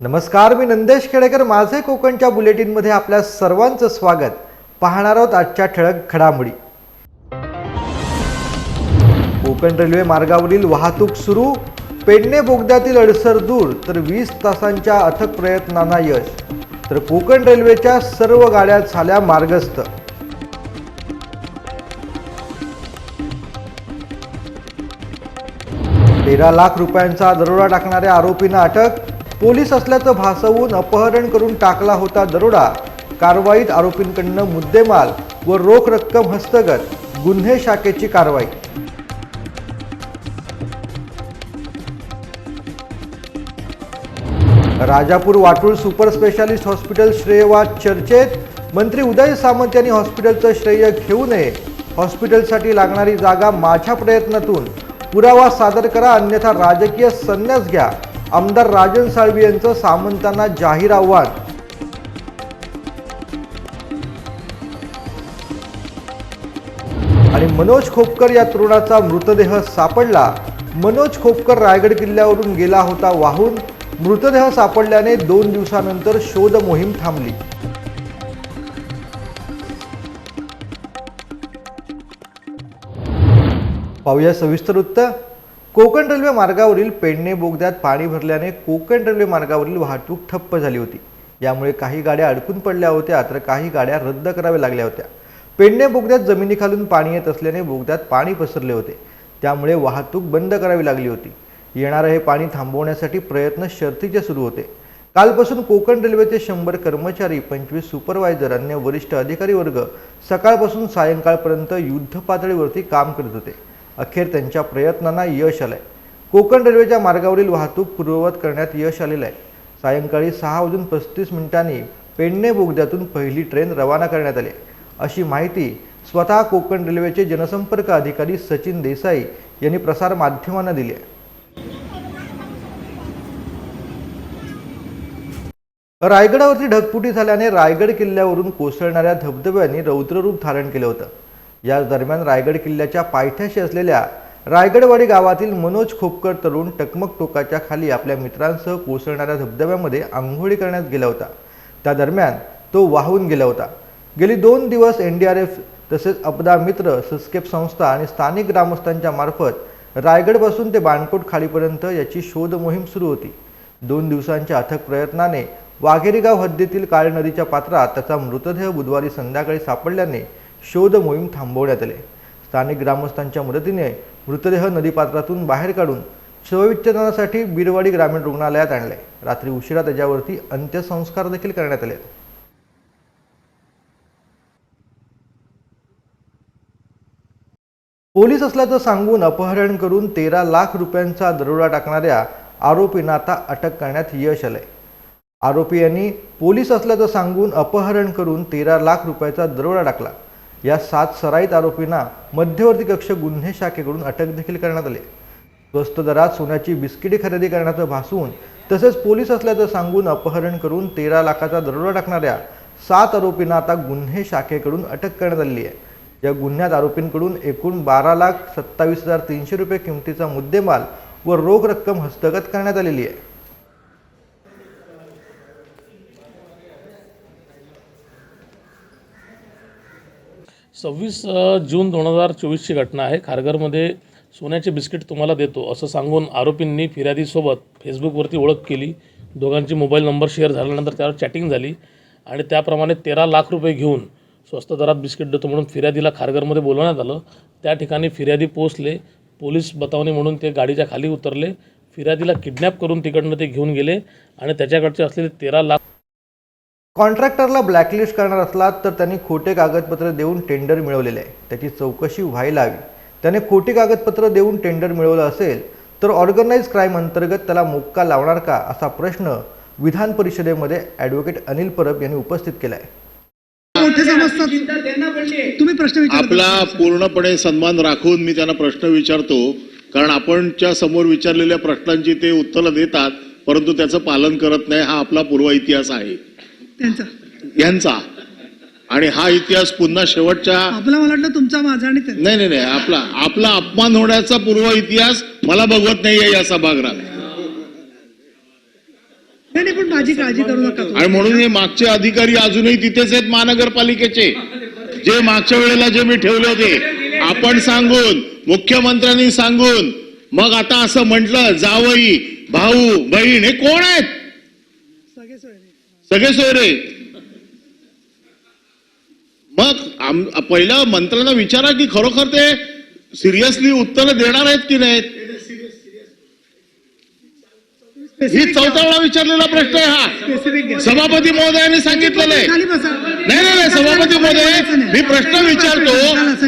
नमस्कार मी नंदेश खेडेकर. माझे कोकणच्या बुलेटिनमध्ये आपल्या सर्वांचं स्वागत. पाहणार आहोत आजच्या ठळक घडामोडी. कोकण रेल्वे मार्गावरील वाहतूक सुरू. पेडणे बोगद्यातील अडसर दूर तर वीस तासांच्या अथक प्रयत्नांना यश. तर कोकण रेल्वेच्या सर्व गाड्या झाल्या मार्गस्थ. तेरा लाख रुपयांचा दरोडा टाकणाऱ्या आरोपींना अटक. पोलीस असल्याचं भासवून अपहरण करून टाकला होता दरोडा. कारवाईत आरोपींकडनं मुद्देमाल व रोख रक्कम हस्तगत गुन्हे शाखेची कारवाई. Rajapur Watul super specialist hospital श्रेयवाद चर्चेत मंत्री उदय सामंत यांनी हॉस्पिटलचं श्रेय घेऊ नये. हॉस्पिटलसाठी लागणारी जागा माझ्या प्रयत्नातून. पुरावा सादर करा अन्यथा राजकीय संन्यास घ्या. आमदार राजन साळवी यांचं सामंतांना जाहीर आव्हान. आणि मनोज खोपकर या तरुणाचा मृतदेह सापडला. मनोज खोपकर रायगड किल्ल्यावरून गेला होता वाहून. मृतदेह सापडल्याने दोन दिवसानंतर शोध मोहीम थांबली. पाहूया सविस्तर वृत्त. कोकण रेल्वे मार्गावरील पेडणे बोगद्यात पाणी भरल्याने कोकण रेल्वे मार्गावरील वाहतूक ठप्प झाली होती. यामुळे काही गाड्या अडकून पडल्या होत्या तर काही गाड्या रद्द कराव्या लागल्या होत्या. पेडणे बोगद्यात जमिनीखालून पाणी येत असल्याने बोगद्यात पाणी पसरले होते. त्यामुळे वाहतूक बंद करावी लागली होती. येणारं हे पाणी थांबवण्यासाठी प्रयत्न शर्तीचे सुरू होते. कालपासून कोकण रेल्वेचे शंभर कर्मचारी पंचवीस सुपरवायझर अन्य वरिष्ठ अधिकारी वर्ग सकाळपासून सायंकाळपर्यंत युद्ध पातळीवरती काम करत होते. अखेर त्यांच्या प्रयत्नांना यश आलंय. कोकण रेल्वेच्या मार्गावरील वाहतूक पूर्ववत करण्यात यश आलेलं आहे. सायंकाळी सहा वाजून पस्तीस मिनिटांनी पेडणे बोगद्यातून पहिली ट्रेन रवाना करण्यात आली अशी माहिती स्वतः कोकण रेल्वेचे जनसंपर्क अधिकारी सचिन देसाई यांनी प्रसारमाध्यमांना दिली आहे. रायगडावरती ढगफुटी झाल्याने रायगड किल्ल्यावरून कोसळणाऱ्या धबधब्यांनी रौद्ररूप धारण केलं होतं. याच दरम्यान रायगड किल्ल्याच्या पायथ्याशी असलेल्या रायगडवाडी गावातील मनोज खोपकर तरुण टकमक टोकाच्या खाली आपल्या मित्रांसह कोसळणाऱ्या धबधब्यामध्ये आंघोळी करण्यात गेला होता. त्या दरम्यान तो वाहून गेला होता. गेली दोन दिवस एन डी आर एफ तसेच अपदा मित्र सस्केप संस्था आणि स्थानिक ग्रामस्थांच्या मार्फत रायगडपासून ते बाणकोट खालीपर्यंत याची शोध मोहीम सुरू होती. दोन दिवसांच्या अथक प्रयत्नाने वाघेरीगाव हद्दीतील काळे नदीच्या पात्रात त्याचा मृतदेह बुधवारी संध्याकाळी सापडल्याने शोध मोहीम थांबवण्यात आले. स्थानिक ग्रामस्थांच्या मदतीने मृतदेह नदीपात्रातून बाहेर काढून शवविच्छेदनासाठी बिरवाडी ग्रामीण रुग्णालयात आणले. रात्री उशिरा त्याच्यावरती अंत्यसंस्कार देखील करण्यात आले. पोलीस असल्याचं सांगून अपहरण करून तेरा लाख रुपयांचा दरोडा टाकणाऱ्या आरोपींना आता अटक करण्यात यश आलंय. आरोपी यांनी पोलीस असल्याचं सांगून अपहरण करून तेरा लाख रुपयाचा दरोडा टाकला. या सात सराईत आरोपींना मध्यवर्ती कक्ष गुन्हे शाखेकडून अटक देखील करण्यात आली. स्वस्त दरात सोन्याची बिस्किटे खरेदी करण्याचं भासून तसेच पोलीस असल्याचं सांगून अपहरण करून तेरा लाखाचा दरोडा टाकणाऱ्या सात आरोपींना आता गुन्हे शाखेकडून अटक करण्यात आली आहे. या गुन्ह्यात आरोपींकडून एकूण बारा लाख सत्तावीस हजार तीनशे रुपये किमतीचा मुद्देमाल व रोख रक्कम हस्तगत करण्यात आलेली आहे. सव्वीस जून दोन हजार चोवीसची घटना आहे. खारघरमध्ये सोन्याचे बिस्किट तुम्हाला देतो असं सांगून आरोपींनी फिर्यादीसोबत फेसबुकवरती ओळख केली. दोघांची मोबाईल नंबर शेअर झाल्यानंतर त्यावर चॅटिंग झाली आणि त्याप्रमाणे तेरा लाख रुपये घेऊन स्वस्त दरात बिस्किट देतो म्हणून फिर्यादीला खारघरमध्ये बोलवण्यात आलं. त्या ठिकाणी फिर्यादी पोचले पोलीस बतावणी म्हणून ते गाडीच्या खाली उतरले. फिर्यादीला किडनॅप करून तिकडनं ते घेऊन गेले आणि त्याच्याकडचे असलेले तेरा लाख कॉन्ट्रॅक्टरला ब्लॅकलिस्ट करणार असला तर त्यांनी खोटे कागदपत्र देऊन टेंडर मिळवलेले आहे. त्याची चौकशी व्हायला हवी. त्याने खोटी कागदपत्र देऊन टेंडर मिळवलं असेल तर ऑर्गनाईज क्राईम अंतर्गत त्याला मोक्का लावणार का असा प्रश्न विधान परिषदेमध्ये ॲडव्होकेट अनिल परब यांनी उपस्थित केला आहे आपला पूर्णपणे सन्मान राखून मी त्यांना प्रश्न विचारतो कारण आपणच्या समोर विचारलेल्या प्रश्नांची ते उत्तरं देतात परंतु त्याचं पालन करत नाही हा आपला पूर्व इतिहास आहे. त्यांचा. यांचा. आणि हा इतिहास पुन्हा शेवटच्या आपला मला वाटलं तुमचा माझा आणि त्यांचा. नाही नाही नाही आपला आपला अपमान होण्याचा पूर्व इतिहास मला बघवत नाहीये या सभागृहात. नाही नाही, पण माझी काळजी करू नका तुम्ही. आणि म्हणून हे मागचे अधिकारी अजूनही तिथेच आहेत महानगरपालिकेचे. जे मागच्या वेळेला जे मी ठेवले होते आपण सांगून मुख्यमंत्र्यांनी सांगून मग आता असं म्हटलं जावई भाऊ बहीण हे कोण आहेत. सगळे सोयरे. मग पहिल्या मंत्र्यांना विचारा की खरोखर ते सिरियसली उत्तर देणार आहेत की नाहीत? ही चौथा वेळा विचारलेला प्रश्न आहे हा. सभापती महोदयांनी सांगितलेलं आहे. नाही नाही नाही सभापती महोदय मी प्रश्न विचारतो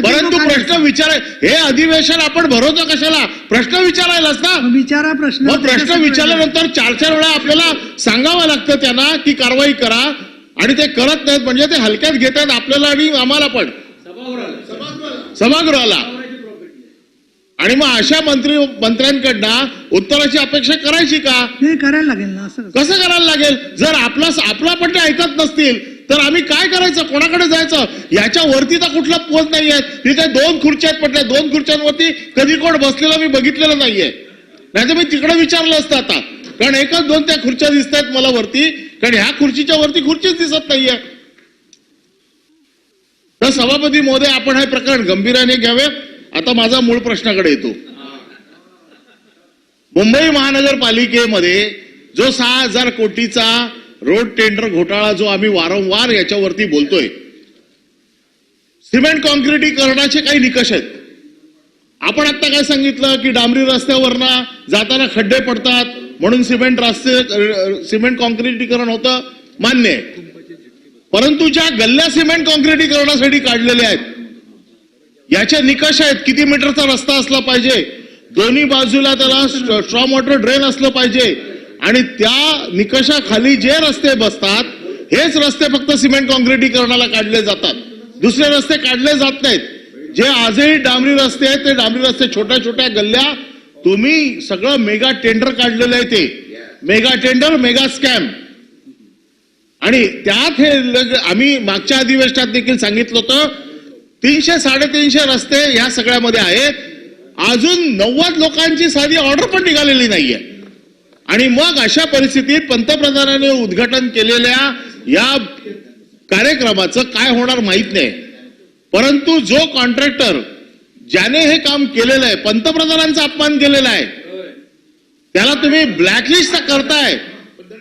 परंतु प्रश्न विचार हे अधिवेशन आपण भरवतो कशाला? प्रश्न विचारायलाच ना. विचारा प्रश्न. मग प्रश्न विचारल्यानंतर चार चार वेळा आपल्याला सांगावं लागतं त्यांना की कारवाई करा आणि ते करत नाहीत. म्हणजे ते हलक्यात घेतात आपल्याला आणि आम्हाला पण. सभागृहाला. आणि मग अशा मंत्री मंत्र्यांकडनं उत्तराची अपेक्षा करायची का? नाही करायला लागेल ना असं कसं? करायला लागेल? जर आपला आपला पण ते ऐकत नसतील तर आम्ही काय करायचं? कोणाकडे जायचं? याच्या वरती तर कुठला पोच नाहीये. तिथे दोन खुर्च्या आहेत म्हटल्या दोन खुर्च्यांवरती कधी कोण बसलेलं मी बघितलेलं नाहीये. नाही मी तिकडे विचारलं असतं आता. कारण एकच दोन त्या खुर्च्या दिसत आहेत मला वरती. कारण ह्या खुर्चीच्या वरती खुर्चीच दिसत नाहीये. तर सभापती महोदय आपण हे प्रकरण गंभीराने घ्यावे. आता माझा मूळ प्रश्नाकडे येतो. मुंबई महानगरपालिकेमध्ये जो सहा हजार कोटीचा रोड टेंडर घोटाळा जो आम्ही वारंवार याच्यावरती बोलतोय सिमेंट कॉन्क्रिटीकरणाचे काही निकष आहेत. आपण आता काय सांगितलं की डांबरी रस्त्यावरनं जाताना खड्डे पडतात म्हणून सिमेंट रस्ते सिमेंट कॉन्क्रिटीकरण होतं? मान्य आहे. परंतु ज्या गल्ल्या सिमेंट कॉन्क्रिटीकरणासाठी काढलेल्या आहेत याचे निकष आहेत. किती मीटरचा रस्ता असला पाहिजे? दोन्ही बाजूला त्याला स्ट्रॉम वॉटर ड्रेन असलं पाहिजे. आणि त्या निकषाखाली जे रस्ते बसतात हेच रस्ते फक्त सिमेंट कॉन्क्रिटीकरणाला काढले जातात. दुसरे रस्ते काढले जात नाहीत. जे आजही डांबरी रस्ते आहेत ते डांबरी रस्ते छोट्या छोट्या गल्ल्या तुम्ही सगळं मेगा टेंडर काढलेलं आहे ते. Mega tender mega scam. आणि त्यात हे आम्ही मागच्या अधिवेशनात देखील सांगितलं होतं तीनशे साडेतीनशे रस्ते या सगळ्यामध्ये आहेत. अजून नव्वद लोकांची साधी ऑर्डर पण निघालेली नाहीये. आणि मग अशा परिस्थितीत पंतप्रधानांनी उद्घाटन केलेल्या या कार्यक्रमाचं काय होणार माहीत नाही. परंतु जो कॉन्ट्रॅक्टर ज्याने हे काम केलेलं आहे पंतप्रधानांचा अपमान केलेला आहे त्याला तुम्ही ब्लॅकलिस्ट करताय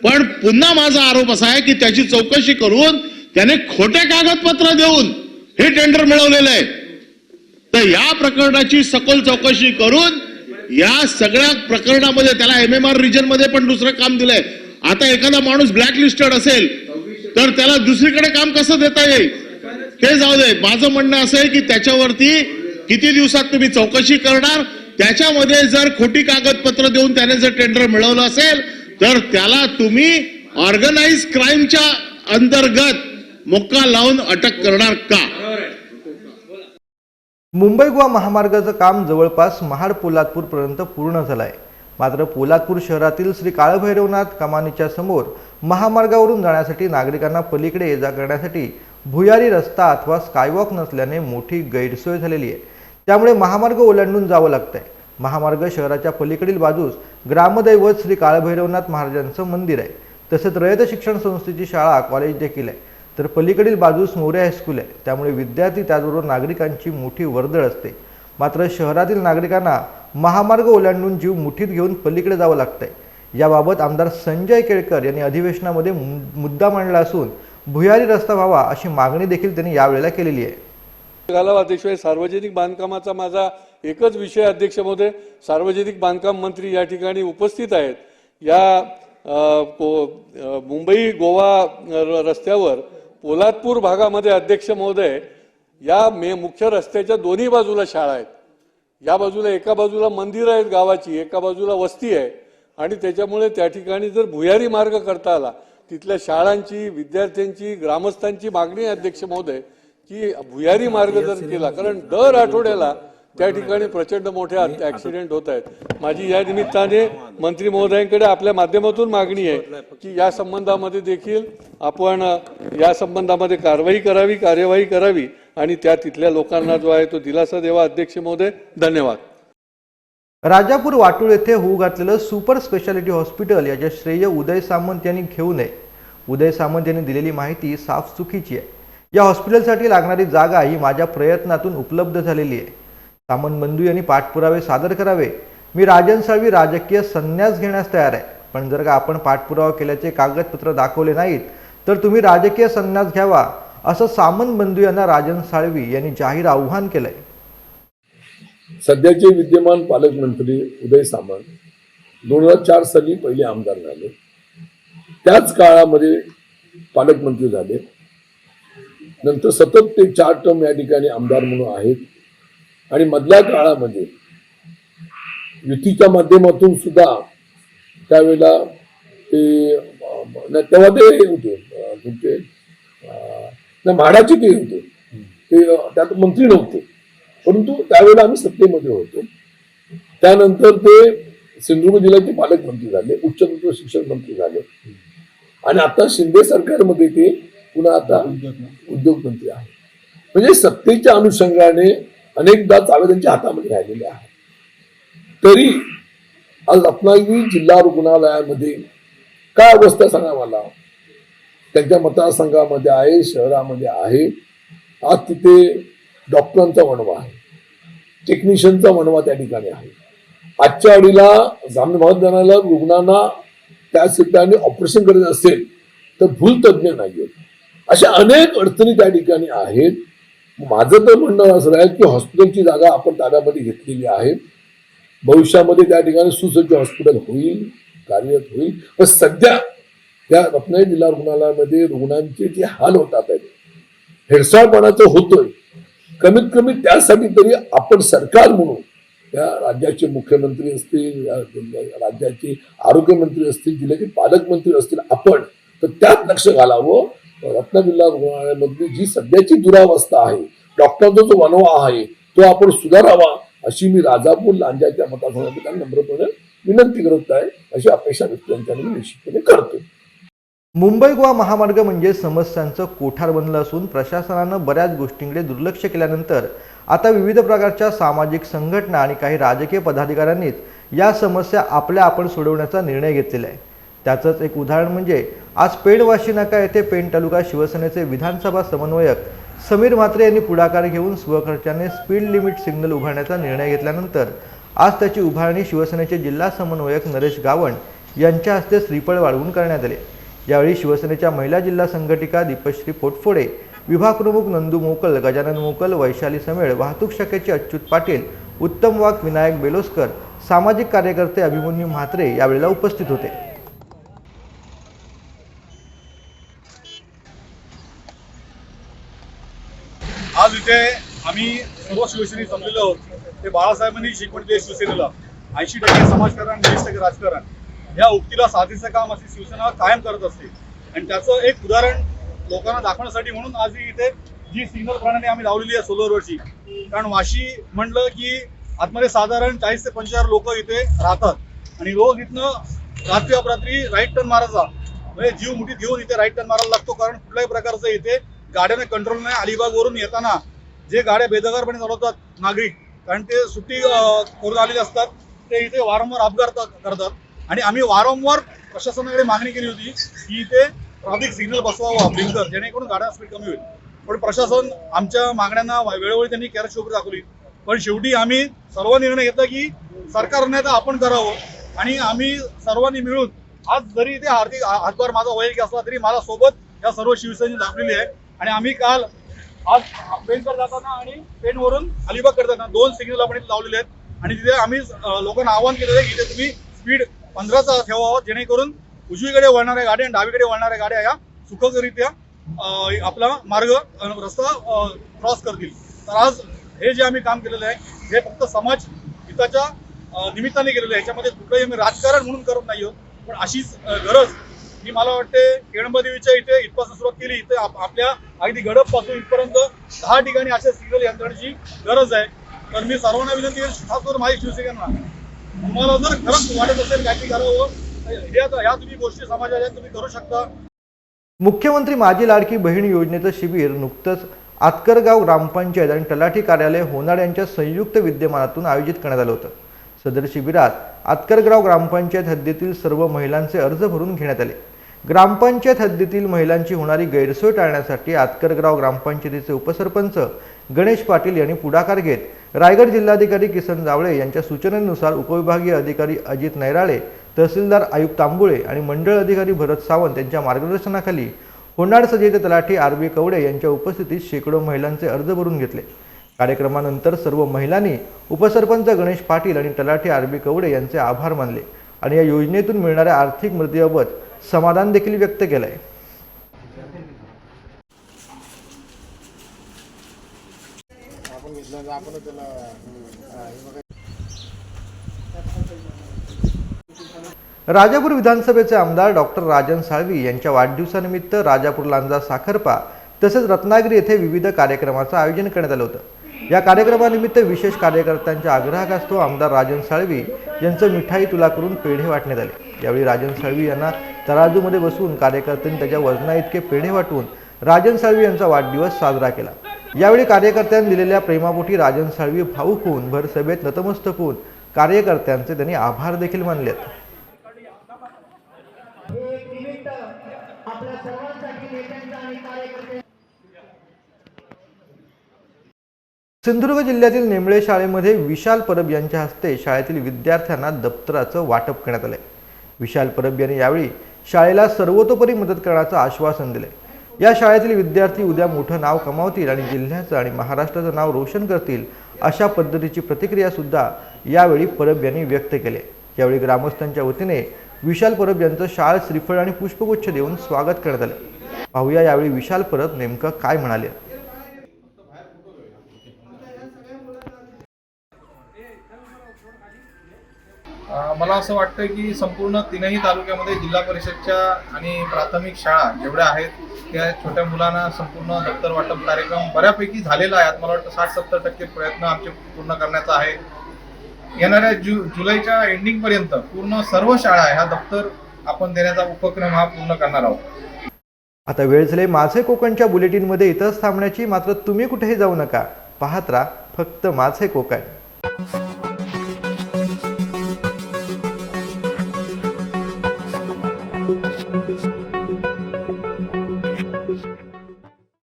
पण पुन्हा माझा आरोप असा आहे की त्याची चौकशी करून त्याने खोटे कागदपत्र देऊन हे टेंडर मिळवलेलं आहे. तर या प्रकरणाची सखोल चौकशी करून या सगळ्या प्रकरणामध्ये त्याला एम एम आर रिजनमध्ये पण दुसरं काम दिलंय. आता एखादा माणूस ब्लॅक लिस्टेड असेल तर त्याला दुसरीकडे काम कसं देता येईल? ते जाऊ दे. माझं म्हणणं असं आहे की त्याच्यावरती किती दिवसात तुम्ही चौकशी करणार? त्याच्यामध्ये जर खोटी कागदपत्र देऊन त्याने जर टेंडर मिळवलं असेल तर त्याला तुम्ही ऑर्गनाइज क्राईमच्या अंतर्गत मुक्का लावून अटक करणार का? मुंबई गोवा महामार्गाचं काम जवळपास महाड पोलादपूरपर्यंत पूर्ण झालं आहे मात्र पोलादपूर शहरातील श्री काळभैरवनाथ कमानीच्या समोर महामार्गावरून जाण्यासाठी नागरिकांना पलीकडे ये जा करण्यासाठी भुयारी रस्ता अथवा स्कायवॉक नसल्याने मोठी गैरसोय झालेली आहे. त्यामुळे महामार्ग ओलांडून जावं लागतंय. महामार्ग शहराच्या पलीकडील बाजूस ग्रामदैवत श्री काळभैरवनाथ महाराजांचं मंदिर आहे. तसंच रयत शिक्षण संस्थेची शाळा कॉलेज देखील आहे. तर पलीकडील बाजूस मोरे हायस्कूल आहे. त्यामुळे विद्यार्थी त्याचबरोबर नागरिकांची मोठी वर्दळ असते. मात्र शहरातील नागरिकांना महामार्ग ओलांडून जीव मुठीत घेऊन पलीकडे जावं लागतंय. याबाबत आमदार संजय केळकर यांनी अधिवेशनामध्ये मु- मुद्दा मांडला असून भुयारी रस्ता व्हावा अशी मागणी देखील त्यांनी यावेळेला केलेली आहे. घालावा सार्वजनिक बांधकामाचा माझा एकच विषय अध्यक्ष महोदय सार्वजनिक बांधकाम मंत्री या ठिकाणी उपस्थित आहेत. या मुंबई गोवा र- रस्त्यावर पोलादपूर भागामध्ये अध्यक्ष महोदय या मे मुख्य रस्त्याच्या दोन्ही बाजूला शाळा आहेत. या बाजूला एका बाजूला मंदिरं आहेत गावाची एका बाजूला वस्ती आहे. आणि त्याच्यामुळे त्या ठिकाणी जर भुयारी मार्ग करता आला तिथल्या शाळांची विद्यार्थ्यांची ग्रामस्थांची मागणी अध्यक्ष महोदय की भुयारी मार्ग जर केला कारण दर आठवड्याला त्या ठिकाणी प्रचंड मोठे ऍक्सिडेंट होत आहेत. माझी या निमित्ताने मंत्री महोदयांकडे आपल्या माध्यमातून मागणी आहे की या संबंधामध्ये देखील आपण या संबंधामध्ये कारवाई करावी कार्यवाही करावी आणि त्या तिथल्या लोकांना जो आहे तो दिलासा देवा अध्यक्ष महोदय धन्यवाद. राजापूर वाटूळ येथे होऊ घातलेलं सुपर स्पेशालिटी हॉस्पिटल याचे श्रेय उदय सामंत यांनी घेऊ नये. उदय सामंत यांनी दिलेली माहिती साफ चुकीची आहे. या हॉस्पिटलसाठी लागणारी जागा ही माझ्या प्रयत्नातून उपलब्ध झालेली आहे. सामन बंधू यांनी पाठपुरावे सादर करावे. मी राजन साळवी राजकीय संन्यास घेण्यास तयार आहे. पण जर का आपण पाठपुरावा केल्याचे कागदपत्र दाखवले नाहीत तर तुम्ही राजकीय संन्यास घ्यावा असं सामन बंधू यांना राजन साळवी यांनी जाहीर आव्हान केलंय. सध्याचे विद्यमान पालकमंत्री उदय सामंत दोन हजार चार साली पहिले आमदार झाले. त्याच काळामध्ये पालकमंत्री झाले. नंतर सतत ते चार टर्म या ठिकाणी आमदार म्हणून आहेत. आणि मधल्या काळामध्ये युतीच्या माध्यमातून सुद्धा त्यावेळेला ते तेव्हा ते हे होते नाही, म्हाडाचे ते होते. ते त्यात मंत्री नव्हते. परंतु त्यावेळेला आम्ही सत्तेमध्ये होतो. त्यानंतर ते सिंधुदुर्ग जिल्ह्याचे पालकमंत्री झाले उच्च शिक्षण मंत्री झाले. आणि आता शिंदे सरकारमध्ये ते पुन्हा आता उद्योग मंत्री आहे म्हणजे सत्तेच्या अनुषंगाने अनेकदा चावे त्यांच्या हातामध्ये राहिलेले आहेत. तरी आज रत्नागिरी जिल्हा रुग्णालयामध्ये काय अवस्था सांगा मला? त्यांच्या मतदारसंघामध्ये आहे शहरामध्ये आहे. आज तिथे डॉक्टरांचा वणवा आहे. टेक्निशियनचा वणवा त्या ठिकाणी आहे. आजच्या अडीला जाणवादानाला रुग्णांना त्या ठिकाणी ऑपरेशन करायचं असेल तर भूलतज्ञ नाही आहेत अशा अनेक अडचणी त्या ठिकाणी आहेत. माझं तर म्हणणं असं आहे की हॉस्पिटलची जागा आपण ताब्यामध्ये घेतलेली आहे. भविष्यामध्ये त्या ठिकाणी सुसज्ज हॉस्पिटल होईल कार्यरत होईल. पण सध्या या रत्नागिरी जिल्हा रुग्णालयामध्ये रुग्णांचे जे हाल होतात आहेत हेडसाळपणाचं होतोय. कमीत कमी त्यासाठी तरी आपण सरकार म्हणून या राज्याचे मुख्यमंत्री असतील या राज्याचे आरोग्यमंत्री असतील जिल्ह्याचे पालकमंत्री असतील आपण तर त्यात लक्ष घालावं. रत्नागिरी रुग्णालयामधली जी सध्याची दुरावस्था आहे डॉक्टरचा जो वनवा आहे तो आपण सुधारावा अशी मी राजापूर लांजाच्या मतदारसंघातील नम्रपणे विनंती करत आहे अशी अपेक्षा व्यक्त मी निश्चितपणे करतो मुंबई गोवा महामार्ग म्हणजे समस्यांचं कोठार बनलं असून प्रशासनानं बऱ्याच गोष्टींकडे दुर्लक्ष केल्यानंतर आता विविध प्रकारच्या सामाजिक संघटना आणि काही राजकीय पदाधिकाऱ्यांनीच या समस्या आपल्या आपण सोडवण्याचा निर्णय घेतलेला आहे. त्याचंच एक उदाहरण म्हणजे आज पेण वाशी नाका येथे पेण तालुका शिवसेनेचे विधानसभा समन्वयक समीर म्हात्रे यांनी पुढाकार घेऊन स्वखर्चाने स्पीड लिमिट सिग्नल उभारण्याचा निर्णय घेतल्यानंतर आज त्याची उभारणी शिवसेनेचे जिल्हा समन्वयक नरेश गावण यांच्या हस्ते श्रीफळ वाढवून करण्यात आले. यावेळी शिवसेनेच्या महिला जिल्हा संघटिका दीपश्री पोटफोडे विभाग प्रमुख नंदू मोकल गजानन मोकल वैशाली समेळ वाहतूक शाखेचे अच्युत पाटील उत्तम वाघ विनायक बेलोस्कर सामाजिक कार्यकर्ते अभिमन्यू म्हात्रे यावेळेला उपस्थित होते. आज आम्ही सर्व शिवसेनेत जमलेलो आहोत. ते बाळासाहेबांनी शिकवण दिली शिवसेनेला. ऐंशी टक्के समाजकारण वीस टक्के राजकारण. या उक्तीला साधीचं काम असे शिवसेना कायम करत असते. आणि त्याचं एक उदाहरण लोकांना दाखवण्यासाठी म्हणून आज ही इथे जी सिग्नल प्रणाली आम्ही लावलेली आहे सोलरवरची कारण वाशी म्हटलं की आतमध्ये साधारण चाळीस ते पंचेचाळीस लोक इथे राहतात. आणि रोज इथनं रात्री अपरात्री राईट टर्न मारायचा. म्हणजे जीव मुठीत घेऊन इथे राईट टर्न मारायला लागतो. कारण कुठल्याही प्रकारचं इथे गाड्याने कंट्रोल नाही अलिबागवरून येताना जे गाड्या बेदगारपणे चालवतात नागरिक कारण ते सुट्टी करून आलेले असतात ते इथे वारंवार अपघात करतात. आणि आम्ही वारंवार प्रशासनाकडे मागणी केली होती की इथे ट्रॅफिक सिग्नल बसवावा ब्लिंकर जेणेकरून गाड्या स्पीड कमी होईल. पण प्रशासन आमच्या मागण्यांना वेळोवेळी त्यांनी कॅरेज शोभर दाखवली. पण शेवटी आम्ही सर्व निर्णय घेतला की सरकारने तर आपण करावं आणि आम्ही सर्वांनी मिळून आज जरी इथे आर्थिक हातभार माझा वैयक्तिक असला तरी मला सोबत या सर्व शिवसेने दाखवलेली आहे. आणि आम्ही काल आज पेनकर जाताना आणि पेनवरून अलिबाग करताना दोन सिग्नल आपण इथे लावलेले आहेत. आणि तिथे आम्ही लोकांना आवाहन केलेलं आहे की इथे तुम्ही स्पीड पंधराचा ठेवावं जेणेकरून उजवीकडे वळणाऱ्या गाड्या आणि डावीकडे वळणाऱ्या गाड्या या सुखकरित्या आपला मार्ग रस्ता क्रॉस करतील. तर आज हे जे आम्ही काम केलेलं आहे हे फक्त समाज हिताच्या निमित्ताने केलेलं आहे. याच्यामध्ये कुठलंही आम्ही राजकारण म्हणून करत नाही आहोत पण अशीच गरज ही मला वाटते केळंबदेवीच्या इथे इथपासून सुरुवात केली. इथे आपल्या अगदी गडपपासून इथपर्यंत दहा ठिकाणी अशा सिग्नल यंत्रणेची गरज आहे. तर मी सर्वांना विनंती करेन खास करून माझी शिवसेना तुम्हाला जर खरंच वाटत असेल काहीतरी करावं ह्या ह्या तुम्ही गोष्टी समाजाच्या तुम्ही करू शकता. मुख्यमंत्री माझी लाडकी बहीण योजनेचं शिबिर नुकतंच आतकरगाव ग्रामपंचायत आणि तलाठी कार्यालय होनाड यांच्या संयुक्त विद्यमानातून आयोजित करण्यात आलं होतं. सदर शिबिरात आतकरगाव ग्रामपंचायत हद्दीतील सर्व महिलांचे अर्ज भरून घेण्यात आले. ग्रामपंचायत हद्दीतील महिलांची होणारी गैरसोय टाळण्यासाठी आतकरगाव ग्रामपंचायतीचे उपसरपंच गणेश पाटील यांनी पुढाकार घेत रायगड जिल्हाधिकारी किसन जावळे यांच्या सूचनेनुसार उपविभागीय अधिकारी अजित नैराळे तहसीलदार आयुक्त तांबुळे आणि मंडळ अधिकारी भरत सावंत यांच्या मार्गदर्शनाखाली होनाड सजेते तलाठी आर बी कवडे यांच्या उपस्थितीत शेकडो महिलांचे अर्ज भरून घेतले. कार्यक्रमानंतर सर्व महिलांनी उपसरपंच गणेश पाटील आणि तलाठी आर बी कवडे यांचे आभार मानले आणि या योजनेतून मिळणाऱ्या आर्थिक मदतीबाबत समाधान देखील व्यक्त केलं आहे राजापूर विधानसभेचे आमदार डॉक्टर राजन साळवी यांच्या वाढदिवसानिमित्त राजापूर लांजा साखरपा तसेच रत्नागिरी येथे विविध कार्यक्रमाचं आयोजन करण्यात आलं होतं. या कार्यक्रमानिमित्त विशेष कार्यकर्त्यांच्या आग्रहास्तव आमदार राजन साळवी यांचं मिठाई तुला करून पेढे वाटण्यात आले. यावेळी राजन साळवी यांना तराजूमध्ये बसून कार्यकर्त्यांनी त्याच्या वजना इतके पेढे वाटून राजन साळवी यांचा वाढदिवस साजरा केला. यावेळी कार्यकर्त्यांनी दिलेल्या प्रेमापोटी राजन साळवी भाऊक होऊन भर सभेत नतमस्तक होऊन कार्यकर्त्यांचे त्यांनी आभार देखील मानलेत. सिंधुदुर्ग जिल्ह्यातील नेमळे शाळेमध्ये विशाल परब यांच्या हस्ते शाळेतील विद्यार्थ्यांना दप्तराचं वाटप करण्यात आलंय. विशाल परब यांनी यावेळी शाळेला सर्वतोपरी मदत करण्याचं आश्वासन दिले या शाळेतील विद्यार्थी उद्या मोठं नाव कमावतील आणि जिल्ह्याचं आणि महाराष्ट्राचं नाव रोशन करतील अशा पद्धतीची प्रतिक्रिया सुद्धा यावेळी परब यांनी व्यक्त केले. यावेळी ग्रामस्थांच्या वतीने विशाल परब यांचं शाळ श्रीफळ आणि पुष्पगुच्छ देऊन स्वागत करण्यात आलं. पाहूया यावेळी विशाल परब नेमकं काय म्हणाले. मला असं वाटतं की संपूर्ण तीनही तालुक्यामध्ये जिल्हा परिषदच्या आणि प्राथमिक शाळा जेवढ्या आहेत त्या छोट्या मुलांना संपूर्ण दप्तर वाटप कार्यक्रम बऱ्यापैकी झालेला आहे. आता मला वाटतं साठ सत्तर टक्के प्रयत्न आमचे पूर्ण करण्याचा आहे. येणाऱ्या जु जुलैच्या एंडिंगपर्यंत पूर्ण सर्व शाळा ह्या दप्तर आपण देण्याचा उपक्रम हा पूर्ण करणार आहोत. आता वेळ झाले माझे कोकणच्या बुलेटिनमध्ये इथंच थांबण्याची. मात्र तुम्ही कुठेही जाऊ नका. पाहत राहा फक्त माझे कोकण.